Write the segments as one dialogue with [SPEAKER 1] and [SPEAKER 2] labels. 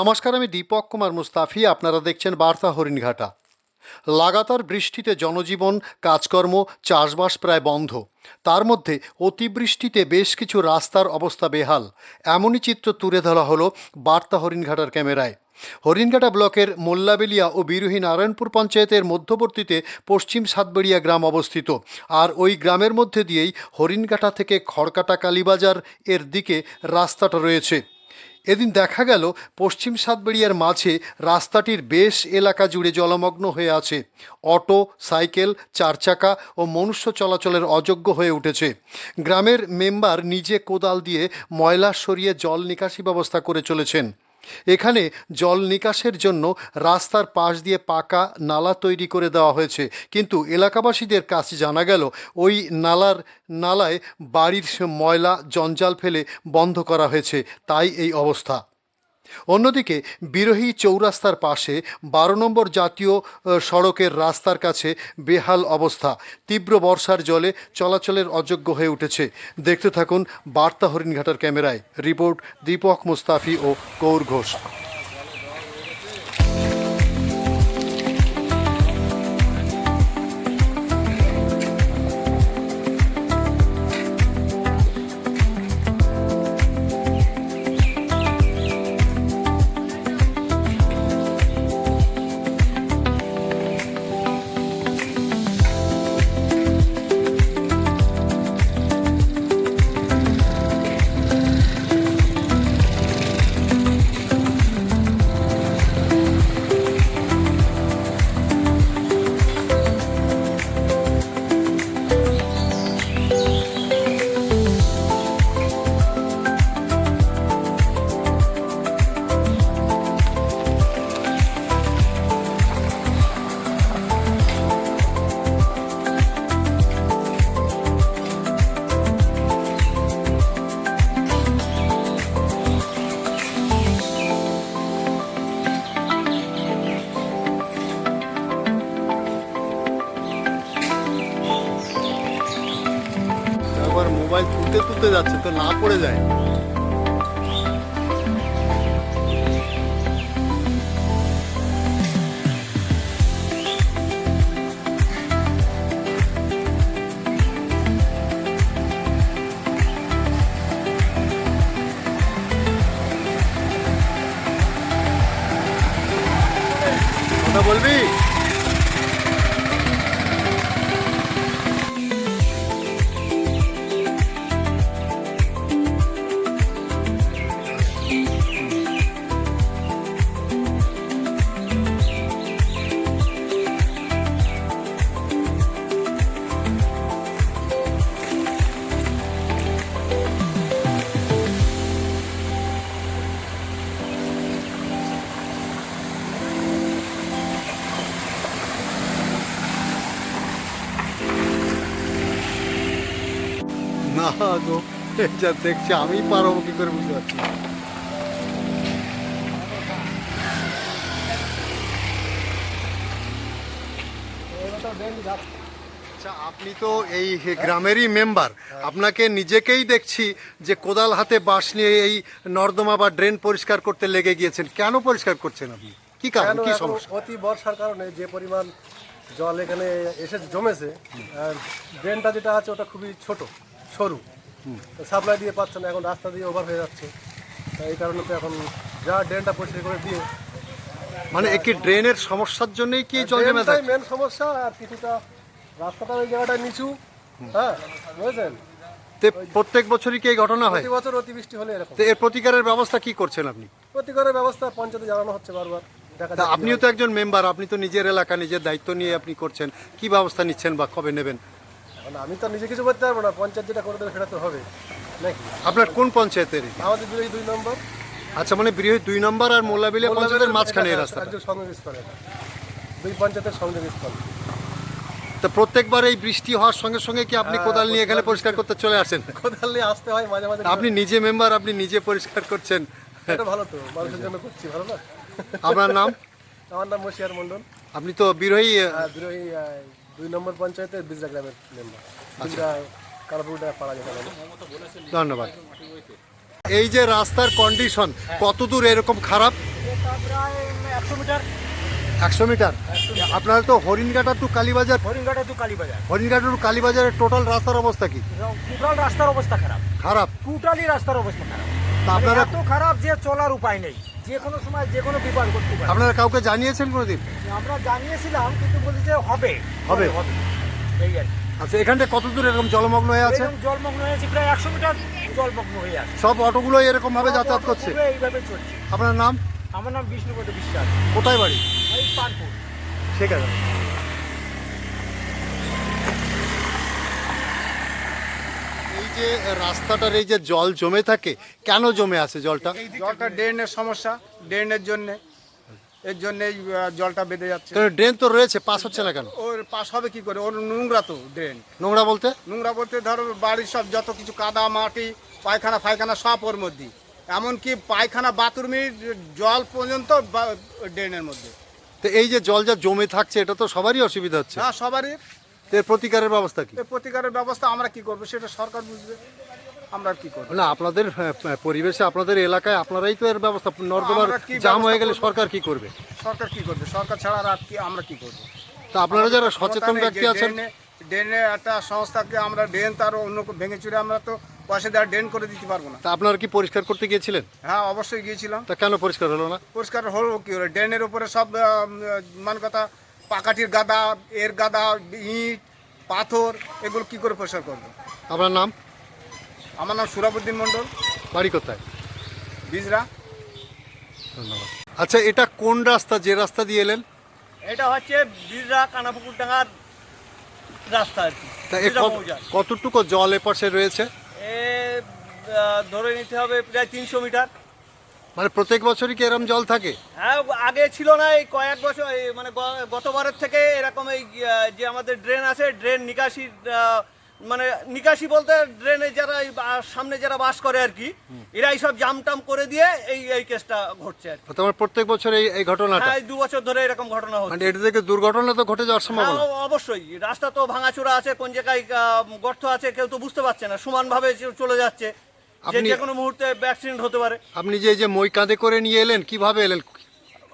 [SPEAKER 1] নমস্কার, আমি দীপক কুমার মুস্তাফি, আপনারা দেখছেন বার্তা হরিণঘাটা। লাগাতার বৃষ্টিতে জনজীবন, কাজকর্ম, চাষবাস প্রায় বন্ধ। তার মধ্যে অতিবৃষ্টিতে বেশ কিছু রাস্তার অবস্থা বেহাল। এমনই চিত্র তুলে ধরা হলো বার্তা হরিণঘাটার ক্যামেরায়। হরিণঘাটা ব্লকের মোল্লাবেলিয়া ও বিরোহী নারায়ণপুর পঞ্চায়েতের মধ্যবর্তীতে পশ্চিম সাতবেড়িয়া গ্রাম অবস্থিত। আর ওই গ্রামের মধ্যে দিয়েই হরিণঘাটা থেকে খড়কাটা কালীবাজার এর দিকে রাস্তাটা রয়েছে। এদিন দেখা গেল পশ্চিম সাতবেড়িয়ার মাঝে রাস্তাটির বেশ এলাকা জুড়ে জলমগ্ন হয়ে আছে। অটো, সাইকেল চার চাকা ও মনুষ্য চলাচলের অযোগ্য হয়ে উঠেছে। গ্রামের মেম্বার নিজে কোদাল দিয়ে ময়লা সরিয়ে জল নিকাশি ব্যবস্থা করে চলেছেন। এখানে জল নিকাশের জন্য রাস্তার পাশ দিয়ে পাকা নালা তৈরি করে দেওয়া হয়েছে। কিন্তু এলাকাবাসীদের কাছে জানা গেল, ওই নালার, নালায় বাড়ির ময়লা, জঞ্জাল ফেলে বন্ধ করা হয়েছে। তাই এই অবস্থা। অন্যদিকে বিরোহী চৌরাস্তার পাশে বারো নম্বর জাতীয় সড়কের রাস্তার কাছে বেহাল অবস্থা। তীব্র বর্ষার জলে চলাচলের অযোগ্য হয়ে উঠেছে। দেখতে থাকুন বার্তা হরিণঘাটার ক্যামেরায়। রিপোর্ট দীপক মুস্তাফি ও কৌর ঘোষ। মোবাইল তুলতে তুলতে যাচ্ছে তো না পড়ে যায়। কথা বলবি? না গো দেখছি আমি পারব কি করে বুঝতে পারছি আচ্ছা আপনি তো এই গ্রামেরই মেম্বার। আপনাকে নিজেকেই দেখছি যে কোদাল হাতে বাঁশ নিয়ে এই নর্দমা বা ড্রেন পরিষ্কার করতে লেগে গিয়েছেন। কেন পরিষ্কার করছেন আপনি? কি কারণ? কি সমস্যা?
[SPEAKER 2] অতি বর্ষার কারণে যে পরিমাণ জল এখানে এসে জমেছে আর ড্রেনটা যেটা আছে ওটা খুবই ছোট। সরু। সাপ্লাই দিয়ে পাচ্ছে না এখন রাস্তা দিয়ে ওভার হয়ে যাচ্ছে। এই কারণে তো এখন যা ড্রেনটা পরিষ্কার করে দিয়ে
[SPEAKER 1] মানে একটি ড্রেনের সমস্যার জন্যই কি জল জমে থাকে
[SPEAKER 2] মেন সমস্যা আর কিছুটা রাস্তাটা ওই জায়গাটা নিচু। হ্যাঁ বুঝেছেন?
[SPEAKER 1] তে প্রত্যেক বছরই কি এই ঘটনা হয়?
[SPEAKER 2] প্রতি বছর অতিবৃষ্টি হলে এরকম।
[SPEAKER 1] তো এর প্রতিকারের ব্যবস্থা কি করছেন আপনি?
[SPEAKER 2] প্রতিকারের ব্যবস্থা পঞ্চায়েতে জানানো হচ্ছে বারবার।
[SPEAKER 1] তা আপনিও তো একজন মেম্বার আপনি তো নিজের এলাকা নিজের দায়িত্ব নিয়ে আপনি করছেন। কি ব্যবস্থা নিচ্ছেন বা কবে নেবেন?
[SPEAKER 2] এখন আমি তো নিজে কিছু করতে পারব না পঞ্চায়েত যেটা করে দেবে সেটা তো হবে নাকি?
[SPEAKER 1] আপনার কোন পঞ্চায়েতের?
[SPEAKER 2] আমাদের বিরোধী দুই নম্বর।
[SPEAKER 1] আচ্ছা মানে বৃহৎ দুই নম্বর আর মোল্লাবিলিয়া পঞ্চায়েতের মাঝখানে এই রাস্তাটা।
[SPEAKER 2] একদম সংযোগস্থল এটা। দুই পঞ্চায়েতের সংযোগস্থল
[SPEAKER 1] তো প্রত্যেকবার এই বৃষ্টি হওয়ার সঙ্গে সঙ্গে কি আপনি
[SPEAKER 2] হ্যাঁ,
[SPEAKER 1] কোদাল নিয়ে এখানে পরিষ্কার করতে চলে আসেন?
[SPEAKER 2] কোদাল নিয়ে আসতে হয় মাঝে মাঝে।
[SPEAKER 1] আপনি নিজে মেম্বার আপনি নিজে পরিষ্কার করছেন।
[SPEAKER 2] এটা ভালো তো মানুষের জন্য করছি ভালো না?
[SPEAKER 1] আপনার নাম?
[SPEAKER 2] আমার নাম মশিয়ার মন্ডল
[SPEAKER 1] আপনি তো বিরোহী আহ,
[SPEAKER 2] বিরোহী দুই নম্বর পঞ্চায়েতের বিজরা গ্রামের মেম্বার বিজরা কালাপুরটা পাড়া যেটা বলে
[SPEAKER 1] ধন্যবাদ। এই যে রাস্তার কন্ডিশন কতদূর এরকম খারাপ?
[SPEAKER 3] একশো মিটার।
[SPEAKER 1] একশো মিটার আপনার তো Haringhata to Kalibazar
[SPEAKER 3] Haringhata to Kalibazar.
[SPEAKER 1] Haringhata to কালীবাজারের total রাস্তার অবস্থা কি?
[SPEAKER 3] টোটাল রাস্তার অবস্থা খারাপ।
[SPEAKER 1] খারাপ।
[SPEAKER 3] টোটালি রাস্তার অবস্থা খারাপ।
[SPEAKER 1] তা
[SPEAKER 3] মানে
[SPEAKER 1] আপনারা
[SPEAKER 3] এত খারাপ যে চলার উপায় নেই। যে কোনো সময় যে কোনো বিপদ করতে পারে।
[SPEAKER 1] আপনারা কাউকে জানিয়েছেন কোনোদিন?
[SPEAKER 3] আমরা জানিয়েছিলাম কিন্তু বলছি যে হবে।
[SPEAKER 1] হবে।
[SPEAKER 3] হবে। এই আর
[SPEAKER 1] আচ্ছা এখানটা কত দূর এরকম জলমগ্ন হয়ে আছে?
[SPEAKER 3] জলমগ্ন হয়েছে প্রায় একশো মিটার জলমগ্ন হয়ে আছে।
[SPEAKER 1] সব অটোগুলো এরকম ভাবে যাতায়াত করছে?
[SPEAKER 3] এইভাবে চলছে।
[SPEAKER 1] আপনার নাম?
[SPEAKER 3] আমার নাম বিষ্ণুপদ বিশ্বাস।
[SPEAKER 1] কোথায় বাড়ি?
[SPEAKER 3] এই পানপুর।
[SPEAKER 1] ঠিক আছে। যে রাস্তাটার এই যে জল জমে থাকে কেন জমে আছে জলটা?
[SPEAKER 4] জলটা ড্রেনের সমস্যা ড্রেনের জন্য। এর জন্য এই জলটা বেঁধে যাচ্ছে।
[SPEAKER 1] ড্রেন তো রয়েছে পাস হচ্ছে না কেন?
[SPEAKER 4] ওর পাশ হবে কি করে? ওর নোংরা তো ড্রেন।
[SPEAKER 1] নোংরা বলতে?
[SPEAKER 4] নোংরা বলতে ধরো বাড়ির সব যত কিছু কাদা মাটি পায়খানা ফায়খানা সব ওর মধ্যে এমনকি পায়খানা বাথরুমের জল পর্যন্ত ড্রেনের মধ্যে।
[SPEAKER 1] তো এই যে জল যা জমে থাকছে এটা তো সবারই অসুবিধা হচ্ছে।
[SPEAKER 4] হ্যাঁ সবারই।
[SPEAKER 1] এর প্রতিকারের ব্যবস্থা কি?
[SPEAKER 4] এর প্রতিকারের ব্যবস্থা আমরা কি করব সেটা সরকার বুঝবে। আমরা কি করব?
[SPEAKER 1] না আপনাদের আহ, পরিবেশে আপনাদের এলাকায় আপনারাই তো এর ব্যবস্থা নর্দমার জাম হয়ে গেলে সরকার কি করবে?
[SPEAKER 4] সরকার কি করবে? সরকার ছাড়া আর কি আমরা কি করব?
[SPEAKER 1] তা আপনারা যারা সচেতন ব্যক্তি আছেন
[SPEAKER 4] ড্রেনে- একটা সংস্থাকে আমরা ড্রেন তার অন্য ভেঙে চুরে আমরা তো পয়সা দেওয়া ড্রেন করে দিতে পারব না।
[SPEAKER 1] তা আপনারা কি পরিষ্কার করতে গিয়েছিলেন?
[SPEAKER 4] হ্যাঁ অবশ্যই গিয়েছিলাম।
[SPEAKER 1] তা কেন পরিষ্কার হলো না?
[SPEAKER 4] পরিষ্কার হলো কি হলো? ড্রেনের উপরে সব মান কথা পাকাঠির গাদা এর গাদা ইট পাথর এগুলো কি করে পরিষ্কার করব?
[SPEAKER 1] আপনার নাম?
[SPEAKER 4] আমার নাম সুরাবুদ্দিন মণ্ডল।
[SPEAKER 1] বাড়ি কোথায়?
[SPEAKER 4] বিজরা।
[SPEAKER 1] ধন্যবাদ। আচ্ছা এটা কোন রাস্তা? যে রাস্তা দিয়ে এলেন?
[SPEAKER 3] এটা হচ্ছে বিজরা কানাপুকুর ডাঙ্গার রাস্তা আর কি।
[SPEAKER 1] তা এ
[SPEAKER 3] বিররা
[SPEAKER 1] কত-
[SPEAKER 3] মৌজার।
[SPEAKER 1] কতটুকু জল এপাশে রয়েছে?
[SPEAKER 3] এ আহ, ধরে নিতে হবে প্রায় তিনশো মিটার।
[SPEAKER 1] মানে প্রত্যেক বছরই কি এরম জল থাকে?
[SPEAKER 3] হ্যাঁ আগে ছিল না এই কয়েক বছর এই মানে গতবারের থেকে এরকম এই যে আমাদের ড্রেন আছে ড্রেন নিকাশি মানে নিকাশি বলতে ড্রেনে যারা সামনে যারা বাস করে আর কি এরা এইসব জাম টাম করে দিয়ে এই এই কেসটা ঘটছে আর কি।
[SPEAKER 1] তোমার প্রত্যেক বছর এই এই ঘটনাটা?
[SPEAKER 3] হ্যাঁ দু বছর ধরে এরকম ঘটনা হচ্ছে।
[SPEAKER 1] মানে এটা থেকে দুর্ঘটনা তো ঘটে যাওয়ার সম্ভাবনা?
[SPEAKER 3] হ্যাঁ, অবশ্যই। রাস্তা তো ভাঙাচোরা আছে কোন জায়গায় গর্ত আছে কেউ তো বুঝতে পারছে না। সমানভাবে চলে যাচ্ছে। যে
[SPEAKER 1] আপনি-
[SPEAKER 3] যে কোনো মুহূর্তে অ্যাক্সিডেন্ট হতে পারে।
[SPEAKER 1] আপনি যে এই যে মই কাঁধে করে নিয়ে এলেন কীভাবে এলেন?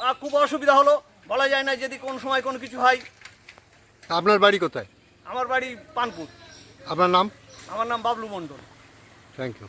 [SPEAKER 3] আর খুব অসুবিধা হলো। বলা যায় না যদি কোন সময় কোনো কিছু হয়।
[SPEAKER 1] আপনার বাড়ি কোথায়?
[SPEAKER 3] আমার বাড়ি পানপুর।
[SPEAKER 1] আপনার নাম?
[SPEAKER 3] আমার নাম বাবলু মণ্ডল।
[SPEAKER 1] থ্যাংক ইউ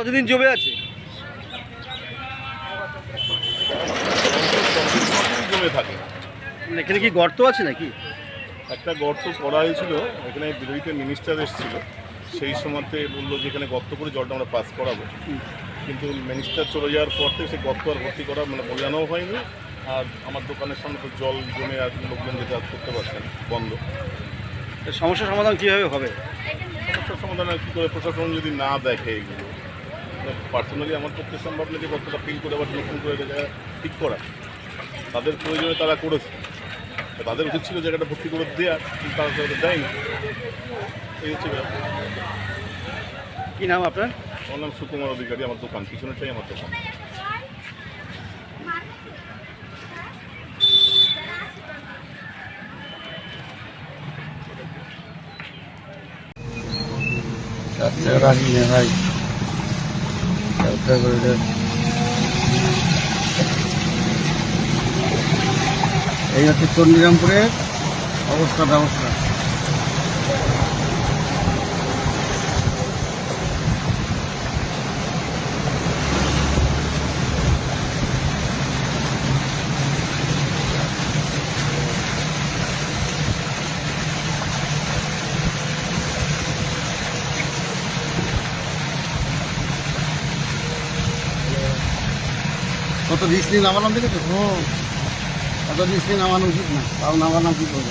[SPEAKER 3] কতদিন জমে আছে?
[SPEAKER 5] জমে থাকে?
[SPEAKER 3] এখানে কি গর্ত আছে নাকি?
[SPEAKER 5] একটা গর্ত করা হয়েছিল এখানে বিরোধীতে মিনিস্টার এসেছিল। সেই সময়তে বলল যে এখানে গর্ত করে জলটা আমরা পাস করাবো। কিন্তু মিনিস্টার চলে যাওয়ার পর থেকে সেই গর্ত আর ভর্তি করা মানে বোঝানোও হয়নি। আর আমার দোকানের সামনে তো জল জমে আর লোকজন যাতায়াত করতে পারছে না বন্ধ।
[SPEAKER 3] সমস্যার সমাধান কীভাবে হবে?
[SPEAKER 5] সমস্যার সমাধান কী করে? প্রশাসন যদি না দেখে এগুলো মানে পার্সোনালি আমার পক্ষে সম্ভব না যে কতটা পিন করে আবার নতুন করে জায়গা ঠিক করা। তাদের প্রয়োজনে তারা করেছে। তাদের উচিত ছিল জায়গাটা ভর্তি করে দেওয়া কিন্তু তারা তাদের দেয়নি। এই হচ্ছে
[SPEAKER 3] কী নাম আপনার?
[SPEAKER 5] আমার নাম সুকুমার অধিকারী আমার দোকান পিছনেটাই আমার দোকান।
[SPEAKER 6] আচ্ছা, রাজি ভাই চার টাকা করে দেন। এই হচ্ছে চণ্ডীরামপুরের অবস্থা ব্যবস্থা কত রিস্ক নিয়ে নামালাম দেখেছ এত রিস্ক নিয়ে নামানো উচিত না। তাও নামালাম কি করব